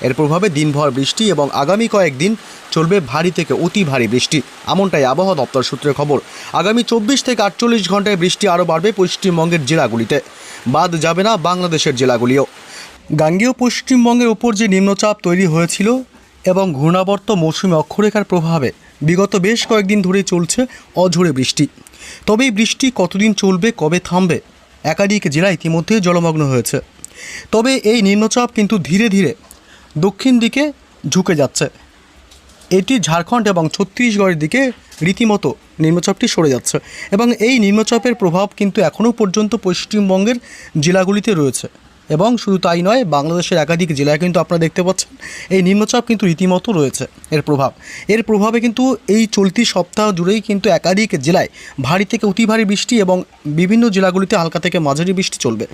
এর প্রভাবে দিনভর বৃষ্টি এবং আগামী কয়েকদিন চলবে ভারী থেকে অতি ভারী বৃষ্টি। এমনটাই আবহাওয়া দপ্তর সূত্রে খবর। আগামী চব্বিশ থেকে আটচল্লিশ ঘন্টায় বৃষ্টি আরও বাড়বে পশ্চিমবঙ্গের জেলাগুলিতে। বাদ যাবে না বাংলাদেশের জেলাগুলিও। গাঙ্গেয় পশ্চিমবঙ্গের ওপর যে নিম্নচাপ তৈরি হয়েছিল এবং ঘূর্ণাবর্ত মৌসুমী অক্ষরেখার প্রভাবে বিগত বেশ কয়েকদিন ধরে চলছে অঝোরে বৃষ্টি। তবে এই বৃষ্টি কতদিন চলবে, কবে থামবে, একাধিক জেলা ইতিমধ্যে জলমগ্ন হয়েছে। তবে এই নিম্নচাপ কিন্তু ধীরে ধীরে দক্ষিণ দিকে ঝুঁকে যাচ্ছে। এটি ঝাড়খণ্ড এবং ছত্তিশগড়ের দিকে রীতিমতো নিম্নচাপটি সরে যাচ্ছে এবং এই নিম্নচাপের প্রভাব কিন্তু এখনও পর্যন্ত পশ্চিমবঙ্গের জেলাগুলিতে রয়েছে। এবং শুধু তাই নয়, বাংলাদেশের একাধিক জেলায় কিন্তু আপনারা দেখতে পাচ্ছেন, এই নিম্নচাপ কিন্তু রীতিমতো রয়েছে, এর প্রভাব। এর প্রভাবে কিন্তু এই চলতি সপ্তাহ জুড়েই কিন্তু একাধিক জেলায় ভারী থেকে অতি ভারী বৃষ্টি এবং বিভিন্ন জেলাগুলিতে হালকা থেকে মাঝারি বৃষ্টি চলবে।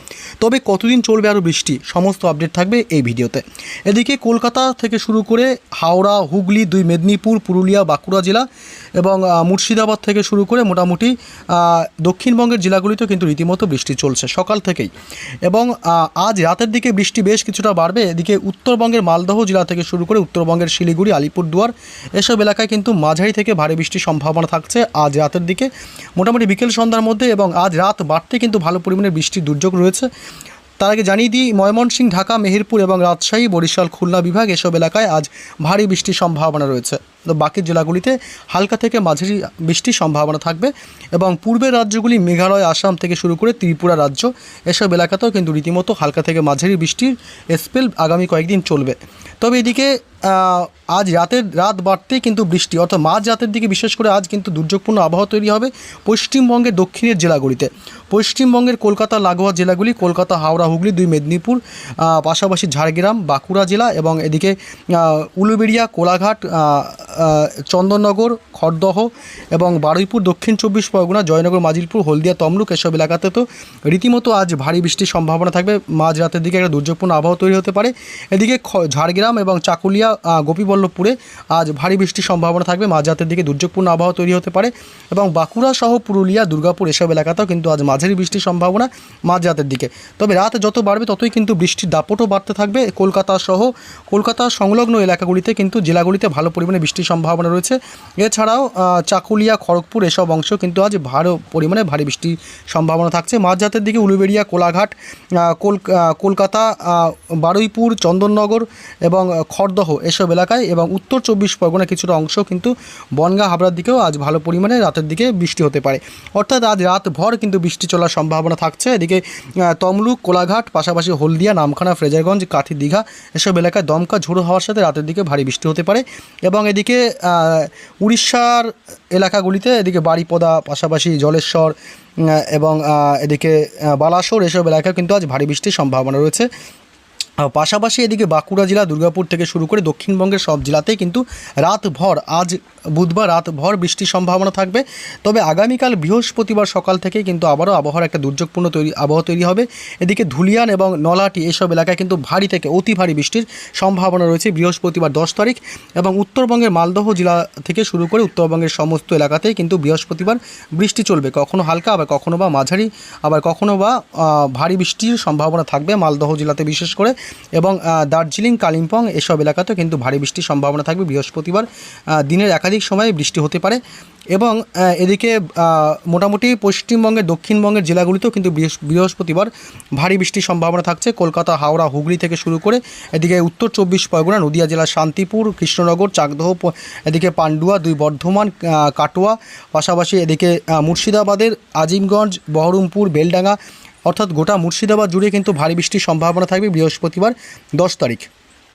তবে কতদিন চলবে আরও বৃষ্টি, সমস্ত আপডেট থাকবে এই ভিডিওতে। এদিকে কলকাতা থেকে শুরু করে হাওড়া, হুগলি, দুই মেদিনীপুর, পুরুলিয়া, বাঁকুড়া জেলা এবং মুর্শিদাবাদ থেকে শুরু করে মোটামুটি দক্ষিণবঙ্গের জেলাগুলিতেও কিন্তু রীতিমতো বৃষ্টি চলছে সকাল থেকেই। এবং আজ রাতের দিকে বৃষ্টি বেশ কিছুটা বাড়বে। এদিকে উত্তরবঙ্গের মালদহ জেলা থেকে শুরু করে উত্তরবঙ্গের শিলিগুড়ি, আলিপুরদুয়ার এসব এলাকায় কিন্তু মাঝারি থেকে ভারী বৃষ্টির সম্ভাবনা থাকছে আজ রাতের দিকে। মোটামুটি বিকেল সন্ধ্যার মধ্যে এবং আজ রাত বাড়তে কিন্তু ভালো পরিমাণে বৃষ্টির দুর্যোগ রয়েছে। তার আগে জানিয়ে দিই, ময়মনসিংহ, ঢাকা, মেহেরপুর এবং রাজশাহী, বরিশাল, খুলনা বিভাগ এসব এলাকায় আজ ভারী বৃষ্টির সম্ভাবনা রয়েছে। বাকি জেলাগুলিতে হালকা থেকে মাঝারি বৃষ্টির সম্ভাবনা থাকবে এবং পূর্বের রাজ্যগুলি মেঘালয়, আসাম থেকে শুরু করে ত্রিপুরা রাজ্য, এসব এলাকাতেও কিন্তু রীতিমতো হালকা থেকে মাঝারি বৃষ্টির স্পেল আগামী কয়েকদিন চলবে। তবে এদিকে আজ রাতের রাত বাড়তেই কিন্তু বৃষ্টি, অর্থাৎ মাঝ রাতের দিকে বিশেষ করে আজ কিন্তু দুর্যোগপূর্ণ আবহাওয়া তৈরি হবে পশ্চিমবঙ্গের দক্ষিণের জেলাগুলিতে। পশ্চিমবঙ্গের কলকাতা, লাগোয়া জেলাগুলি কলকাতা, হাওড়া, হুগলি, দুই মেদিনীপুর পাশাপাশি ঝাড়গ্রাম, বাঁকুড়া জেলা এবং এদিকে উলুবেড়িয়া, কোলাঘাট চন্দননগর, খড়দহ এবং বারুইপুর, দক্ষিণ চব্বিশ পরগনা, জয়নগর, মাজিলপুর, হলদিয়া, তমলুক এসব এলাকাতে তো রীতিমতো আজ ভারী বৃষ্টির সম্ভাবনা থাকবে। মাঝ রাতের দিকে একটা দুর্যোগপূর্ণ আবহাওয়া তৈরি হতে পারে। এদিকে ঝাড়গ্রাম এবং চাকুলিয়া গোপীবল্লভপুরে আজ ভারী বৃষ্টির সম্ভাবনা থাকবে। মাঝ রাতের দিকে দুর্যোগপূর্ণ আবহাওয়া তৈরি হতে পারে এবং বাঁকুড়া সহ পুরুলিয়া, দুর্গাপুর এসব এলাকাতেও কিন্তু আজ মাঝারি বৃষ্টির সম্ভাবনা মাঝ রাতের দিকে। তবে রাত যত বাড়বে, ততই কিন্তু বৃষ্টির দাপটও বাড়তে থাকবে। কলকাতা সহ, কলকাতা সংলগ্ন এলাকাগুলিতে কিন্তু, জেলাগুলিতে ভালো পরিমাণে বৃষ্টির সম্ভাবনা রয়েছে। এছাড়াও চাকুলিয়া, খড়গপুর এসব অংশ কিন্তু আজ ভালো পরিমাণে ভারী বৃষ্টির সম্ভাবনা থাকছে। মাঝরাতের দিকে উলুবেড়িয়া, কোলাঘাট কল- কলকাতা বারুইপুর, চন্দননগর এবং খড়দহ এসব এলাকায় এবং উত্তর চব্বিশ পরগনা কিছুটা অংশ কিন্তু বনগাঁ হাবড়ার দিকেও আজ ভালো পরিমাণে রাতের দিকে বৃষ্টি হতে পারে। অর্থাৎ আজ রাত ভর কিন্তু বৃষ্টি চলার সম্ভাবনা থাকছে। এদিকে তমলুক, কোলাঘাট, পাশাপাশি হলদিয়া, নামখানা, ফ্রেজারগঞ্জ কাঠি দীঘা এসব এলাকায় দমকা ঝোড়ো হওয়ার সাথে রাতের দিকে ভারী বৃষ্টি হতে পারে এবং এদিকে আহ, উড়িষ্যার এলাকাগুলিতে এদিকে বাড়িপদা পাশাপাশি জলেশ্বর এবং এদিকে বালাসোর এসব এলাকায় কিন্তু আজ ভারী বৃষ্টির সম্ভাবনা রয়েছে। পাশাপাশি এদিকে বাঁকুড়া জেলা, দুর্গাপুর থেকে শুরু করে দক্ষিণবঙ্গের সব জেলাতেই কিন্তু রাতভর, আজ বুধবার রাতভর বৃষ্টির সম্ভাবনা থাকবে। তবে আগামীকাল বৃহস্পতিবার সকাল থেকেই কিন্তু আবারও আবহাওয়ার একটা দুর্যোগপূর্ণ তৈরি, আবহাওয়া তৈরি হবে। এদিকে ধুলিয়ান এবং নলাটি এসব এলাকায় কিন্তু ভারী থেকে অতি ভারী বৃষ্টির সম্ভাবনা রয়েছে বৃহস্পতিবার দশ তারিখ এবং উত্তরবঙ্গের মালদহ জেলা থেকে শুরু করে উত্তরবঙ্গের সমস্ত এলাকাতেই কিন্তু বৃহস্পতিবার বৃষ্টি চলবে। কখনো হালকা, আবার কখনো বা মাঝারি, আবার কখনো বা ভারী বৃষ্টির সম্ভাবনা থাকবে মালদহ জেলাতে বিশেষ করে। এবং দার্জিলিং, কালিম্পং এসব এলাকাতেও কিন্তু ভারী বৃষ্টির সম্ভাবনা থাকবে। বৃহস্পতিবার দিনের একাধিক সময়ে বৃষ্টি হতে পারে এবং এদিকে মোটামুটি পশ্চিমবঙ্গের, দক্ষিণবঙ্গের জেলাগুলিতেও কিন্তু বৃহস্পতিবার ভারী বৃষ্টির সম্ভাবনা থাকছে। কলকাতা, হাওড়া, হুগলি থেকে শুরু করে এদিকে উত্তর চব্বিশ পরগনা, নদিয়া জেলার শান্তিপুর, কৃষ্ণনগর, চাকদহ এদিকে পান্ডুয়া, দুই বর্ধমান কাটোয়া, পাশাপাশি এদিকে মুর্শিদাবাদের আজিমগঞ্জ, বহরমপুর, বেলডাঙ্গা অর্থাৎ গোটা মুর্শিদাবাদ জুড়ে কিন্তু ভারী বৃষ্টির সম্ভাবনা থাকবে বৃহস্পতিবার দশ তারিখ।